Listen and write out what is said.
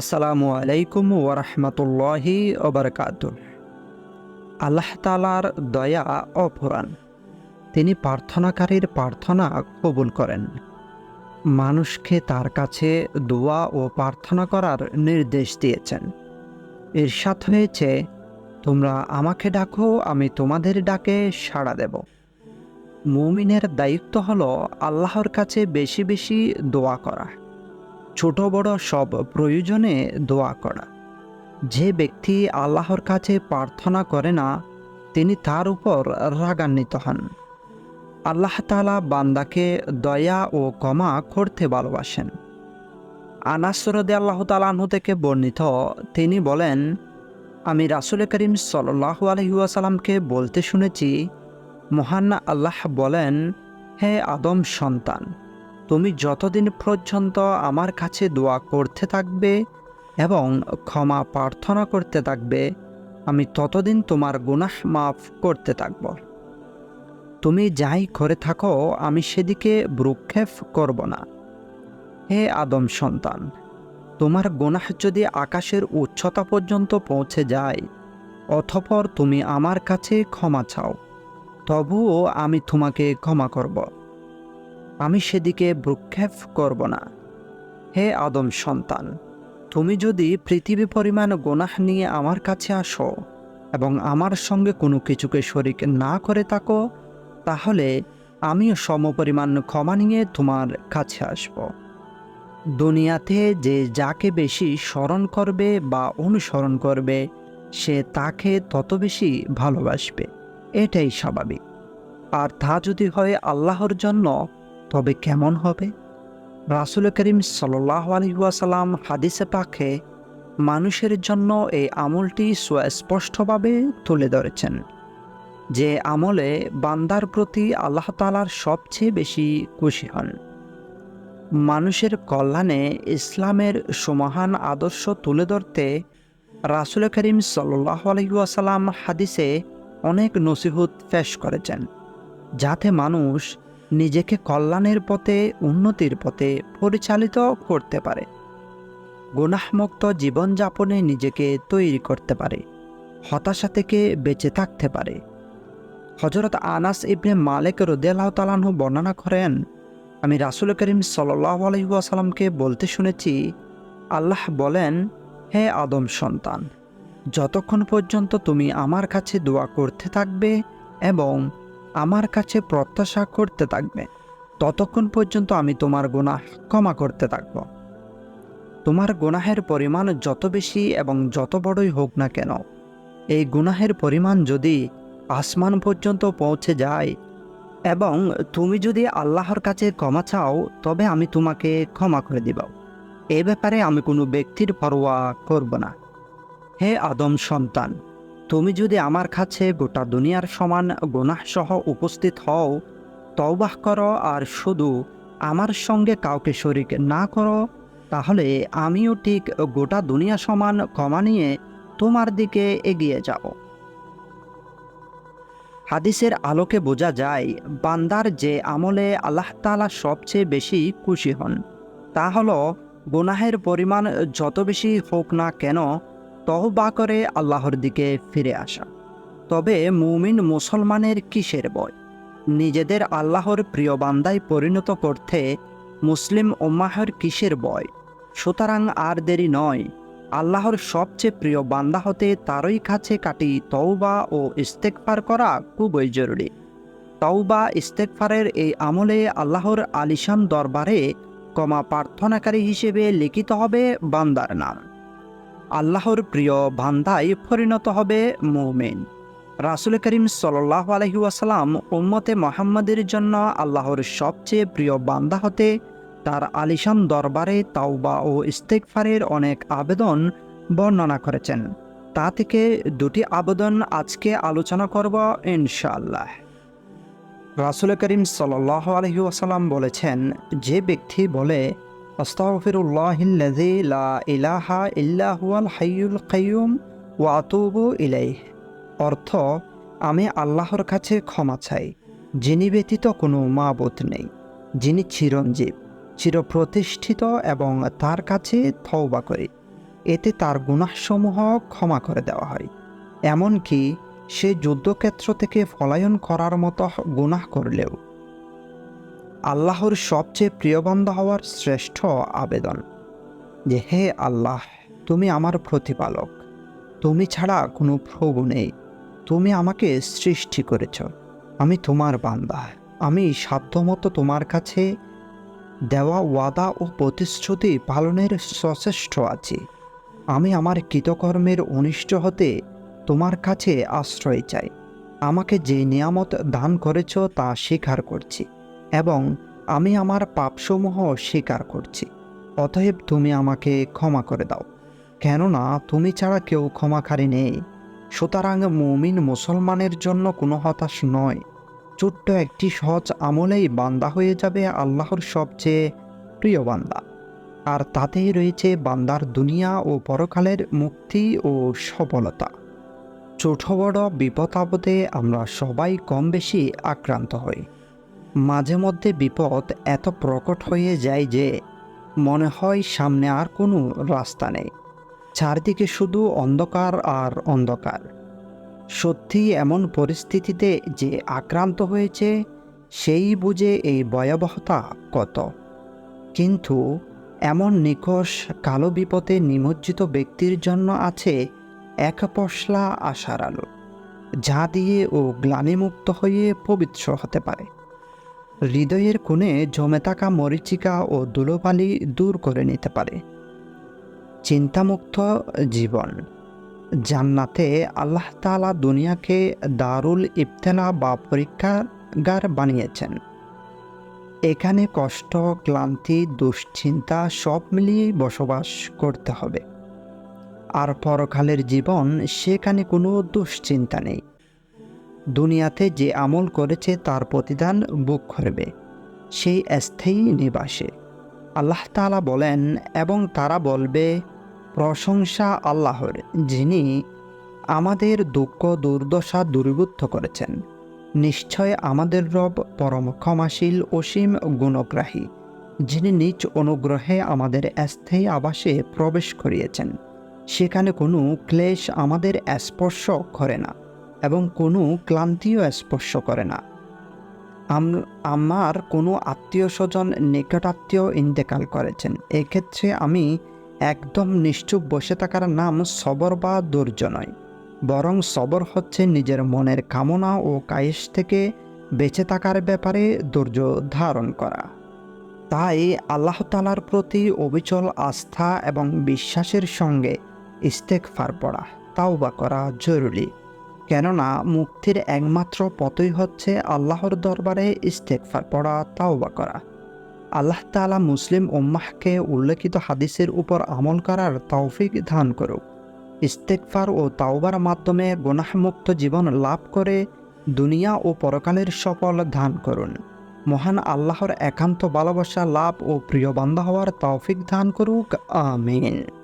আসসালামু আলাইকুম ওরহমতুল্লাহি ওবরকাত আল্লাহ তালার দয়া অপুরাণ, তিনি প্রার্থনাকারীর প্রার্থনা কবুল করেন। মানুষকে তার কাছে দোয়া ও প্রার্থনা করার নির্দেশ দিয়েছেন। ঈর্ষাদ হয়েছে, তোমরা আমাকে ডাকো, আমি তোমাদের ডাকে সাড়া দেব। মুমিনের দায়িত্ব হলো আল্লাহর কাছে বেশি বেশি দোয়া করা। ছোট বড় সব প্রয়োজনে দোয়া করা। যে ব্যক্তি আল্লাহর কাছে প্রার্থনা করে না, তিনি তার উপর রাগান্বিত হন। আল্লাহ তালা বান্দাকে দয়া ও ক্ষমা করতে ভালোবাসেন। আনাসরদে আল্লাহ তালাহু থেকে বর্ণিত তিনি বলেন, আমি রাসুল করিম সাল্লাহু আলহিউসালামকে বলতে শুনেছি, মহান আল্লাহ বলেন, হে আদম সন্তান তুমি যতদিন পর্যন্ত আমার কাছে দোয়া করতে থাকবে এবং ক্ষমা প্রার্থনা করতে থাকবে, আমি ততদিন তোমার গুনাহ মাফ করতে থাকব। তুমি যাই করে থাকো, আমি সেদিকে ভ্রুক্ষেপ করব না। হে আদম সন্তান, তোমার গুনাহ যদি আকাশের উচ্চতা পর্যন্ত পৌঁছে যায় অথপর তুমি আমার কাছে ক্ষমা চাও, তবুও আমি তোমাকে ক্ষমা করব। আমি সেদিকে ভ্রুক্ষেপ করব না। হে আদম সন্তান, তুমি যদি পৃথিবী পরিমাণ গোনাহ নিয়ে আমার কাছে আসো এবং আমার সঙ্গে কোনো কিছুকে শরিক না করে থাকো, তাহলে আমিও সমপরিমাণ ক্ষমা নিয়ে তোমার কাছে আসব। দুনিয়াতে যে যাকে বেশি স্মরণ করবে বা অনুসরণ করবে, সে তাকে তত বেশি ভালোবাসবে। এটাই স্বাভাবিক। আর তা যদি হয় আল্লাহর জন্য তবে কেমন হবে? রাসুল করিম সাল্লাহ আলহিহাসাল্লাম হাদিসে পাখে মানুষের জন্য এই আমলটি সুস্পষ্টভাবে তুলে ধরেছেন যে আমলে বান্দার প্রতি আল্লাহ তালার সবচেয়ে বেশি খুশি হন। মানুষের কল্যাণে ইসলামের সমাহান আদর্শ তুলে ধরতে রাসুল করিম সাল্লাহ আলহিহাসাল্লাম হাদিসে অনেক নসিহত পেশ করেছেন, যাতে মানুষ নিজেকে কল্যাণের পথে, উন্নতির পথে পরিচালিত করতে পারে। গুনাহমুক্ত জীবনযাপনে নিজেকে তৈরি করতে পারে। হতাশা থেকে বেঁচে থাকতে পারে। হজরত আনাস ইবনে মালেক রদিয়াল্লাহ তালাহু বর্ণনা করেন, আমি রাসুল করিম সাল্লাহ আলহিহাসাল্লামকে বলতে শুনেছি, আল্লাহ বলেন, হে আদম সন্তান, যতক্ষণ পর্যন্ত তুমি আমার কাছে দোয়া করতে থাকবে এবং আমার কাছে প্রত্যাশা করতে থাকবে। ততক্ষণ পর্যন্ত আমি তোমার গুনাহ ক্ষমা করতে থাকব। তোমার গুনাহের পরিমাণ যত বেশি এবং যত বড়ই হোক না কেন, এই গুনাহের পরিমাণ যদি আসমান পর্যন্ত পৌঁছে যায় এবং তুমি যদি আল্লাহর কাছে ক্ষমা চাও, তবে আমি তোমাকে ক্ষমা করে দিব। এ ব্যাপারে আমি কোনো ব্যক্তির পরোয়া করব না। হে আদম সন্তান! তুমি যদি আমার কাছে গোটা দুনিয়ার সমান গুনাহসহ উপস্থিত হও, তওবাহ করো আর শুধু আমার সঙ্গে কাউকে শরিক না করো, তাহলে আমিও ঠিক গোটা দুনিয়া সমান ক্ষমা নিয়ে তোমার দিকে এগিয়ে যাও হাদিসের আলোকে বোঝা যায়, বান্দার যে আমলে আল্লাহ তালা সবচেয়ে বেশি খুশি হন, তা হলো, গুনাহের পরিমাণ যত বেশি হোক না কেন তহবা করে আল্লাহর দিকে ফিরে আসা। তবে মুমিন মুসলমানের কিসের বয়? নিজেদের আল্লাহর প্রিয় বান্দায় পরিণত করতে মুসলিম ওম্মাহের কিসের বয়? সুতরাং আর দেরি নয়, আল্লাহর সবচেয়ে প্রিয় বান্দা হতে তারই কাছে কাটি তওবা ও ইস্তেকফার করা খুবই জরুরি। তওবা ইস্তেকফারের এই আমলে আল্লাহর আলিশান দরবারে কমা প্রার্থনাকারী হিসেবে লিখিত হবে বান্দার নাম। আল্লাহর প্রিয় বান্দায় পরিণত হবে মৌমেন। রাসুল করিম সাল্লাহ আলহিউসালাম উম্মতে মোহাম্মদের জন্য আল্লাহর সবচেয়ে প্রিয় বান্দা হতে তার আলিশান দরবারে তাওবা ও ইস্তেকফারের অনেক আবেদন বর্ণনা করেছেন। তা থেকে দুটি আবেদন আজকে আলোচনা করব ইনশাআল্লাহ। রাসুল করিম সাল্লাহ আলহিউসালাম বলেছেন, যে ব্যক্তি বলে আস্তাগফিরুল্লাহিল্লাযী ইলাহা ইল্লা হুয়াল হাইয়ুল কাইয়ুম ওয়া অর্থ, আমি আল্লাহর কাছে ক্ষমা চাই, যিনি ব্যতীত কোনো মাবুত নেই, যিনি চিরঞ্জীব, চিরপ্রতিষ্ঠিত এবং তার কাছে থৌবা করি। এতে তার গুনাহসমূহ ক্ষমা করে দেওয়া হয়। এমনকি সে যুদ্ধক্ষেত্র থেকে পলায়ন করার মতো গুনাহ করলেও আল্লাহর সবচেয়ে প্রিয়বন্ধ হওয়ার শ্রেষ্ঠ আবেদন যে, হে আল্লাহ, তুমি আমার প্রতিপালক। তুমি ছাড়া কোনো প্রভু নেই। তুমি আমাকে সৃষ্টি করেছ। আমি তোমার বান্দা। আমি সাধ্যমতো তোমার কাছে দেওয়া ওয়াদা ও প্রতিশ্রুতি পালনের সচেষ্ট আছি। আমি আমার কৃতকর্মের অনিষ্ট হতে তোমার কাছে আশ্রয় চাই। আমাকে যে নিয়ামত দান করেছ তা স্বীকার করছি। এবং আমি আমার পাপসমূহ স্বীকার করছি। অতএব তুমি আমাকে ক্ষমা করে দাও। কেননা তুমি ছাড়া কেউ ক্ষমাকারী নেই। সুতরাং মুমিন মুসলমানের জন্য কোনো হতাশ নয়। ছোট্ট একটি সহজ আমলেই বান্দা হয়ে যাবে আল্লাহর সবচেয়ে প্রিয় বান্দা। আর তাতেই রয়েছে বান্দার দুনিয়া ও পরকালের মুক্তি ও সফলতা। ছোট বড় বিপদ আপদে আমরা সবাই কম বেশি আক্রান্ত হই। মাঝে মধ্যে বিপদ এত প্রকট হয়ে যায় যে মনে হয় সামনে আর কোনো রাস্তা নেই। চারদিকে শুধু অন্ধকার আর অন্ধকার। সত্যি এমন পরিস্থিতিতে যে আক্রান্ত হয়েছে, সেই বুঝে এই ভয়াবহতা কত। কিন্তু এমন নিকষ কালো বিপদে নিমজ্জিত ব্যক্তির জন্য আছে এক পশলা আশার আলো, যা দিয়ে ও গ্লানিমুক্ত হয়ে পবিত্র হতে পারে। হৃদয়ের কোণে জমে থাকা মরিচিকা ও দুলোবালি দূর করে নিতে পারে। চিন্তামুক্ত জীবন। জান্নাতে আল্লাহ তালা দুনিয়াকে দারুল ইবতেলা বা পরীক্ষাগার বানিয়েছেন। এখানে কষ্ট, ক্লান্তি, দুশ্চিন্তা সব মিলিয়ে বসবাস করতে হবে। আর পরকালের জীবন সেখানে কোনো দুশ্চিন্তা নেই। দুনিয়াতে যে আমল করেছে তার প্রতিদান বুক করবে। সেই স্থায়ী নিবাসে। আল্লাহ তালা বলেন, এবং তারা বলবে, প্রশংসা আল্লাহর, যিনি আমাদের দুঃখ, দুর্দশা দূরীভূত করেছেন। নিশ্চয় আমাদের রব পরম ক্ষমাশীল, অসীম গুণগ্রাহী, যিনি নিজ অনুগ্রহে আমাদের স্থায়ী আবাসে প্রবেশ করিয়েছেন। সেখানে কোনো ক্লেশ আমাদের স্পর্শ করে না। এবং কোনো ক্লান্তিও স্পর্শ করে না। আমার কোনো আত্মীয় স্বজন নিকটাত্মীয় ইন্তেকাল করেছেন। এক্ষেত্রে আমি একদম নিশ্চুপ বসে থাকার নাম সবর বা ধৈর্য নয়, বরং সবর হচ্ছে নিজের মনের কামনা ও কায়েশ থেকে বেঁচে থাকার ব্যাপারে ধৈর্য ধারণ করা। তাই আল্লাহ তালার প্রতি অবিচল আস্থা এবং বিশ্বাসের সঙ্গে ইস্তেকফার পড়া, তাওবা করা জরুরি। কেননা মুক্তির একমাত্র পথই হচ্ছে আল্লাহর দরবারে ইস্তেকফার পড়া, তাওবা করা। আল্লাহ তালা মুসলিম উম্মাহকে উল্লেখিত হাদিসের উপর আমল করার তৌফিক দান করুক। ইস্তেকফার ও তাওবার মাধ্যমে গুনাহমুক্ত জীবন লাভ করে দুনিয়া ও পরকালের সফল দান করুন। মহান আল্লাহর একান্ত ভালোবাসা, লাভ ও প্রিয় বান্ধা হওয়ার তৌফিক দান করুক। আমিন।